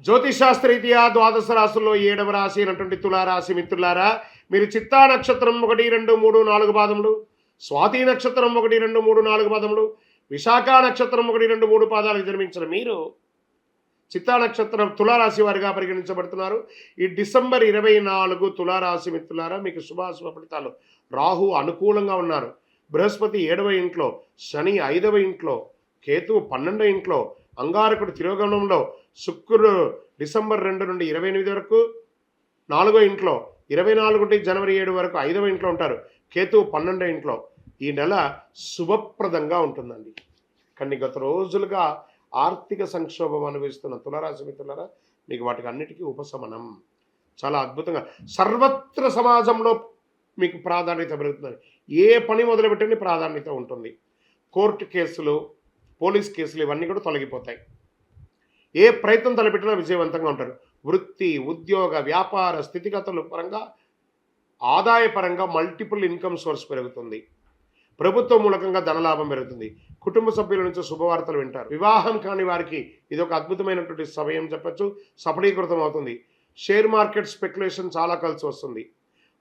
జ్యోతిశాస్త్రరీత్యా ద్వాదశ రాశుల్లో ఏడవ రాశి అయినటువంటి తులారాశి మిత్రులారా మీరు చిత్తా నక్షత్రం ఒకటి రెండు మూడు నాలుగు పాదములు స్వాతి నక్షత్రం ఒకటి రెండు మూడు నాలుగు పాదములు విశాఖ నక్షత్రం ఒకటి రెండు మూడు పాదాలకు జన్మించిన మీరు చిత్తా నక్షత్రం తులారాశి వారిగా పరిగణించబడుతున్నారు. ఈ డిసెంబర్ ఇరవై నాలుగు తులారాశి మిత్రులారా మీకు శుభాశుభ ఫలితాలు. రాహు అనుకూలంగా ఉన్నారు. బృహస్పతి ఏడవ ఇంట్లో శని ఐదవ ఇంట్లో కేతువు పన్నెండవ ఇంట్లో అంగారకుడు తిరోగమనంలో శుక్రుడు డిసెంబర్ రెండు నుండి ఇరవై ఎనిమిది వరకు నాలుగో ఇంట్లో ఇరవై నాలుగు నుండి జనవరి ఏడు వరకు ఐదవ ఇంట్లో ఉంటారు. కేతువు పన్నెండో ఇంట్లో. ఈ నెల శుభప్రదంగా ఉంటుందండి. కానీ గత రోజులుగా ఆర్థిక సంక్షోభం అనుభవిస్తున్న తులరాశి మిత్రులరా మీకు వాటికి అన్నిటికీ ఉపశమనం. చాలా అద్భుతంగా. సర్వత్ర సమాజంలో మీకు ప్రాధాన్యత పెరుగుతుంది. ఏ పని మొదలుపెట్టని ప్రాధాన్యత ఉంటుంది. కోర్టు కేసులు పోలీస్ కేసులు ఇవన్నీ కూడా తొలగిపోతాయి. ఏ ప్రయత్నం తలపెట్టినా విజయవంతంగా ఉంటారు. వృత్తి ఉద్యోగ వ్యాపార స్థితిగతుల పరంగా ఆదాయపరంగా మల్టిపుల్ ఇన్కమ్ సోర్స్ పెరుగుతుంది. ప్రభుత్వం మూలకంగా ధనలాభం పెరుగుతుంది. కుటుంబ సభ్యుల నుంచి శుభవార్తలు వింటారు. వివాహం కాని వారికి ఇది ఒక అద్భుతమైనటువంటి సమయం చెప్పచ్చు. సఫలీకృతం అవుతుంది. షేర్ మార్కెట్ స్పెక్యులేషన్ చాలా కలిసి వస్తుంది.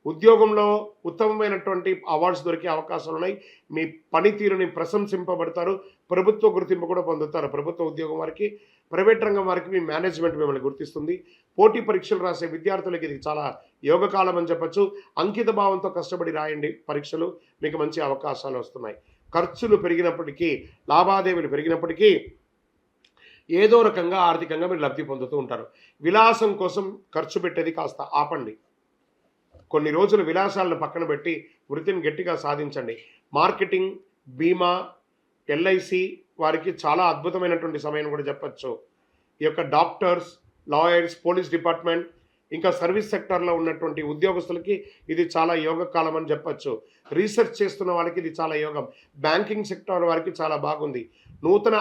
ఉద్యోగంలో ఉత్తమమైనటువంటి అవార్డ్స్ దొరికే అవకాశాలు ఉన్నాయి. మీ పనితీరుని ప్రశంసింపబడతారు. ప్రభుత్వ గుర్తింపు కూడా పొందుతారు. ప్రభుత్వ ఉద్యోగం వారికి ప్రైవేట్ రంగం వారికి మీ మేనేజ్మెంట్ మిమ్మల్ని గుర్తిస్తుంది. పోటీ పరీక్షలు రాసే విద్యార్థులకి ఇది చాలా యోగకాలం అని చెప్పచ్చు. అంకిత భావంతో కష్టపడి రాయండి పరీక్షలు. మీకు మంచి అవకాశాలు వస్తున్నాయి. ఖర్చులు పెరిగినప్పటికీ లావాదేవీలు పెరిగినప్పటికీ ఏదో రకంగా ఆర్థికంగా మీరు లబ్ధి పొందుతూ ఉంటారు. విలాసం కోసం ఖర్చు పెట్టేది కాస్త ఆపండి. కొన్ని రోజులు విలాసాలను పక్కన పెట్టి వృత్తిని గట్టిగా సాధించండి. మార్కెటింగ్ బీమా ఎల్ఐసి వారికి చాలా అద్భుతమైనటువంటి సమయం కూడా చెప్పచ్చు. ఈ యొక్క డాక్టర్స్ లాయర్స్ పోలీస్ డిపార్ట్మెంట్ ఇంకా సర్వీస్ సెక్టార్లో ఉన్నటువంటి ఉద్యోగస్తులకి ఇది చాలా యోగ కాలం అని చెప్పచ్చు. రీసెర్చ్ చేస్తున్న వాళ్ళకి ఇది చాలా యోగం. బ్యాంకింగ్ సెక్టార్ వారికి చాలా బాగుంది. నూతన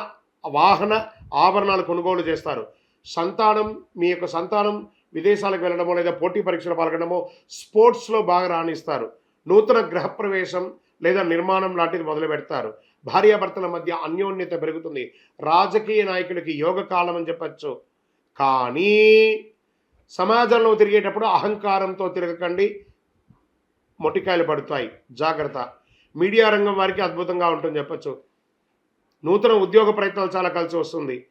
వాహన ఆభరణాలు కొనుగోలు చేస్తారు. సంతానం మీ యొక్క సంతానం విదేశాలకు వెళ్ళడమో లేదా పోటీ పరీక్షలు పాల్గొనడమో స్పోర్ట్స్లో బాగా రాణిస్తారు. నూతన గృహప్రవేశం లేదా నిర్మాణం లాంటిది మొదలు పెడతారు భార్యాభర్తల మధ్య అన్యోన్యత పెరుగుతుంది. రాజకీయ నాయకులకి యోగ కాలం అని చెప్పచ్చు. కానీ సమాజంలో తిరిగేటప్పుడు అహంకారంతో తిరగకండి. మొటికాయలు పడుతాయి. జాగ్రత్త. మీడియా రంగం వారికి అద్భుతంగా ఉంటుంది చెప్పచ్చు. నూతన ఉద్యోగ ప్రయత్నాలు చాలా కలిసి వస్తుంది.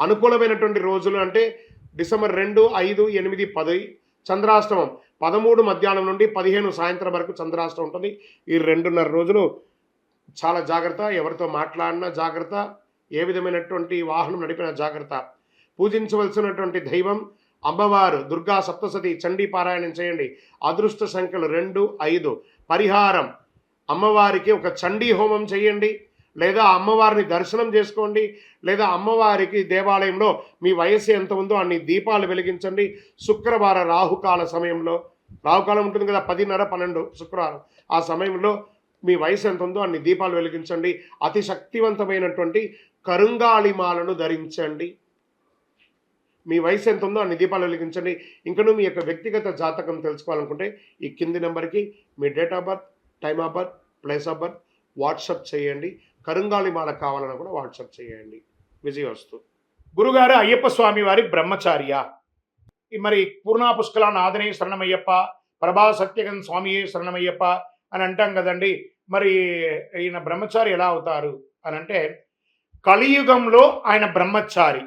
అనుకూలమైనటువంటి రోజులు అంటే డిసెంబర్ రెండు ఐదు ఎనిమిది పది చంద్రాష్టమం. పదమూడు మధ్యాహ్నం నుండి పదిహేను సాయంత్రం వరకు చంద్రాష్టమం ఉంటుంది. ఈ రెండున్నర రోజులు చాలా జాగ్రత్త ఎవరితో మాట్లాడినా జాగ్రత్త ఏ విధమైనటువంటి వాహనం నడిపిన జాగ్రత్త. పూజించవలసినటువంటి దైవం అమ్మవారు దుర్గా సప్తసతి చండీ పారాయణం చేయండి. అదృష్ట సంఖ్యలు రెండు ఐదు. పరిహారం. అమ్మవారికి ఒక చండీ హోమం చేయండి. లేదా అమ్మవారిని దర్శనం చేసుకోండి లేదా అమ్మవారికి దేవాలయంలో మీ వయస్సు ఎంత ఉందో అన్ని దీపాలు వెలిగించండి. శుక్రవార రాహుకాల సమయంలో రాహుకాలం ఉంటుంది కదా పదిన్నర పన్నెండు శుక్రవారం. ఆ సమయంలో మీ వయసు ఎంత ఉందో అన్ని దీపాలు వెలిగించండి. అతి శక్తివంతమైనటువంటి కరుంగాళిమాలను ధరించండి. మీ వయసు ఎంత ఉందో అన్ని దీపాలు వెలిగించండి. ఇంకనూ మీ యొక్క వ్యక్తిగత జాతకం తెలుసుకోవాలనుకుంటే ఈ కింది నెంబర్కి మీ date of birth time of birth place of birth WhatsApp చేయండి. కరుంగాలి మాల కావాలన్నా కూడా వాట్సాప్ చేయండి. విజయవస్తు. గురుగారు అయ్యప్ప స్వామి వారి బ్రహ్మచార్య. మరి పూర్ణా పుష్కల నాదనే శరణమయ్యప్ప ప్రభా సత్యగన్ స్వామియే శరణమయ్యప్ప అని అంటాం కదండి. మరి ఈయన బ్రహ్మచారి ఎలా అవుతారు అని అంటే కలియుగంలో ఆయన బ్రహ్మచారి.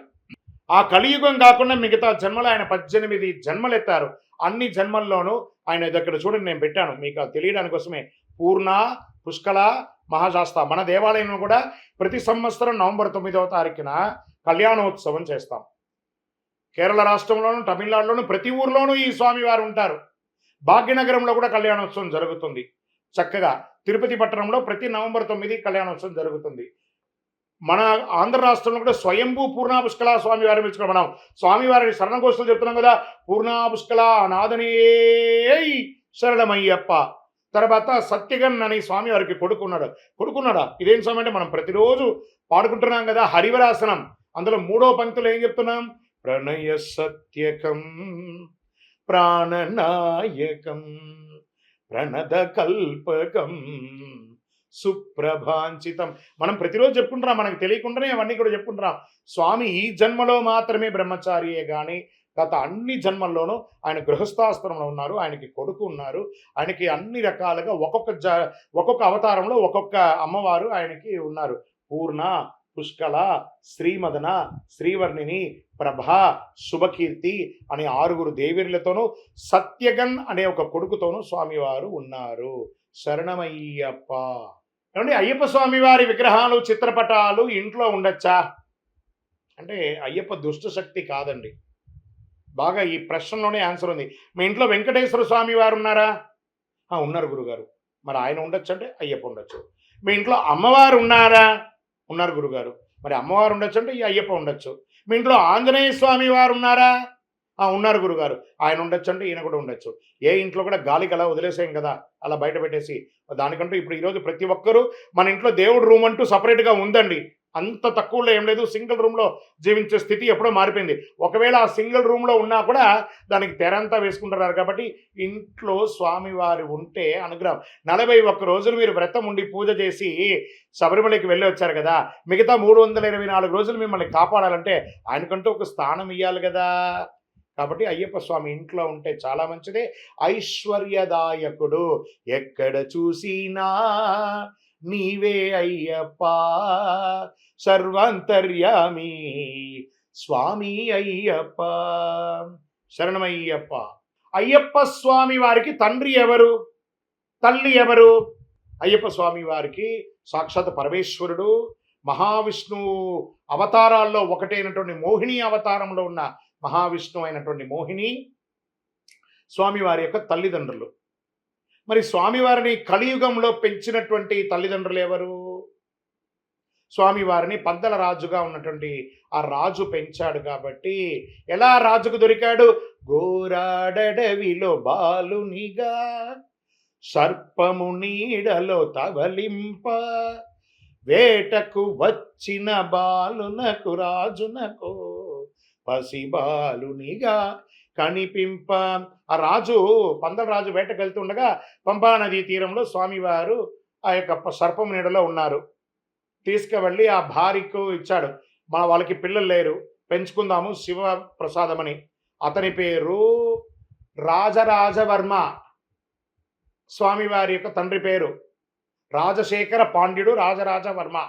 ఆ కలియుగం కాకుండా మిగతా జన్మలు ఆయన పద్దెనిమిది జన్మలు ఎత్తారు. అన్ని జన్మల్లోనూ ఆయన దగ్గర చూడండి నేను పెట్టాను. మీకు అది తెలియడానికి కోసమే పూర్ణ పుష్కల మహాశాస్త్ర మన దేవాలయంలో కూడా ప్రతి సంవత్సరం నవంబర్ తొమ్మిదవ తారీఖున కళ్యాణోత్సవం చేస్తాం. కేరళ రాష్ట్రంలోను తమిళనాడులోను ప్రతి ఊర్లోనూ ఈ స్వామివారు ఉంటారు. భాగ్యనగరంలో కూడా కళ్యాణోత్సవం జరుగుతుంది. చక్కగా తిరుపతి పట్టణంలో ప్రతి నవంబర్ తొమ్మిది కళ్యాణోత్సవం జరుగుతుంది. మన ఆంధ్ర రాష్ట్రంలో కూడా స్వయంభూ పూర్ణా పుష్కల స్వామివారిని పిలుచుకున్నాం మనం. స్వామివారిని శరణఘోషలు చెప్తున్నాం కదా పూర్ణా పుష్కల నాదనే శరణమయ్యప్ప. తర్వాత సత్యగన్ అని స్వామివారికి కొడుకున్నాడు. కొడుకున్నాడా? ఇదేం స్వామి అంటే మనం ప్రతిరోజు పాడుకుంటున్నాం కదా హరివరాసనం. అందులో మూడో పంక్తులు ఏం చెప్తున్నాం? ప్రణయ సత్యకం ప్రాణనాయకం ప్రణద కల్పకం సుప్రభాంచితం. మనం ప్రతిరోజు చెప్పుకుంటున్నాం మనకు తెలియకుండానే అవన్నీ కూడా చెప్పుకుంటున్నాం. స్వామి ఈ జన్మలో మాత్రమే బ్రహ్మచారియే కానీ గత అన్ని జన్మల్లోనూ ఆయన గృహస్థాశ్రమంలో ఉన్నారు ఆయనకి కొడుకు ఉన్నారు ఆయనకి అన్ని రకాలుగా ఒక్కొక్క జ ఒక్కొక్క అవతారంలో ఒక్కొక్క అమ్మవారు ఆయనకి ఉన్నారు. పూర్ణ పుష్కల శ్రీమదన శ్రీవర్ణిని ప్రభ శుభకీర్తి అనే ఆరుగురు దేవీరులతోనూ సత్యగన్ అనే ఒక కొడుకుతోనూ స్వామివారు ఉన్నారు. శరణమయ్యప్ప. ఏమండి అయ్యప్ప స్వామివారి విగ్రహాలు చిత్రపటాలు ఇంట్లో ఉండొచ్చా? అంటే అయ్యప్ప దుష్ట శక్తి కాదండి. బాగా ఈ ప్రశ్నలోనే ఆన్సర్ ఉంది. మీ ఇంట్లో వెంకటేశ్వర స్వామి వారు ఉన్నారా? ఆ, ఉన్నారు గురుగారు. మరి ఆయన ఉండొచ్చు అంటే అయ్యప్ప ఉండొచ్చు. మీ ఇంట్లో అమ్మవారు ఉన్నారా? ఉన్నారు గురుగారు. మరి అమ్మవారు ఉండొచ్చు అంటే ఈ అయ్యప్ప ఉండొచ్చు. మీ ఇంట్లో ఆంజనేయ స్వామి వారు ఉన్నారా? ఆ, ఉన్నారు గురుగారు. ఆయన ఉండొచ్చు అంటే ఈయన కూడా ఉండొచ్చు. ఏ ఇంట్లో కూడా గాలికి అలా వదిలేసాం కదా. అలా బయట పెట్టేసి. దానికంటూ ఇప్పుడు ఈరోజు ప్రతి ఒక్కరూ మన ఇంట్లో దేవుడు రూమ్ అంటూ సపరేట్గా ఉందండి. అంత తక్కువలో ఏం లేదు. సింగిల్ రూమ్లో జీవించే స్థితి ఎప్పుడో మారిపోయింది. ఒకవేళ ఆ సింగిల్ రూమ్లో ఉన్నా కూడా దానికి తెరంతా వేసుకుంటున్నారు కాబట్టి ఇంట్లో స్వామివారి ఉంటే అనుగ్రహం. నలభై ఒక్క రోజులు మీరు వ్రతం ఉండి పూజ చేసి శబరిమలకి వెళ్ళి వచ్చారు కదా మిగతా మూడు వందల ఇరవై నాలుగు రోజులు మిమ్మల్ని కాపాడాలంటే ఆయనకంటూ ఒక స్థానం ఇవ్వాలి కదా. కాబట్టి అయ్యప్ప స్వామి ఇంట్లో ఉంటే చాలా మంచిదే. ఐశ్వర్యదాయకుడు ఎక్కడ చూసినా నీవే అయ్యప్ప సర్వాంతర్యామి స్వామి అయ్యప్ప. శరణమయ్యప్ప. అయ్యప్ప స్వామి వారికి తండ్రి ఎవరు? తల్లి ఎవరు? అయ్యప్ప స్వామి వారికి సాక్షాత్ పరమేశ్వరుడు మహావిష్ణువు అవతారాల్లో ఒకటైనటువంటి మోహిని అవతారంలో ఉన్న మహావిష్ణువు అయినటువంటి మోహిని స్వామివారి యొక్క తల్లిదండ్రులు. మరి స్వామివారిని కలియుగంలో పెంచినటువంటి తల్లిదండ్రులు ఎవరు? స్వామివారిని పందల రాజుగా ఉన్నటువంటి ఆ రాజు పెంచాడు కాబట్టి ఎలా రాజుకు దొరికాడు? గోరాడడవిలో బాలునిగా సర్పము నీడలో తవలింప వేటకు వచ్చిన బాలునకు రాజునకు పసిబాలునిగా కనిపింప. ఆ రాజు పందల రాజు వేటకు వెళ్తుండగా పంపా నదీ తీరంలో స్వామివారు ఆ యొక్క సర్పం నీడలో ఉన్నారు. తీసుకువెళ్ళి ఆ భార్యకు ఇచ్చాడు. మా వాళ్ళకి పిల్లలు లేరు. పెంచుకుందాము శివ ప్రసాదమని అతని పేరు రాజరాజవర్మ. స్వామివారి యొక్క తండ్రి పేరు రాజశేఖర పాండ్యుడు రాజరాజవర్మ.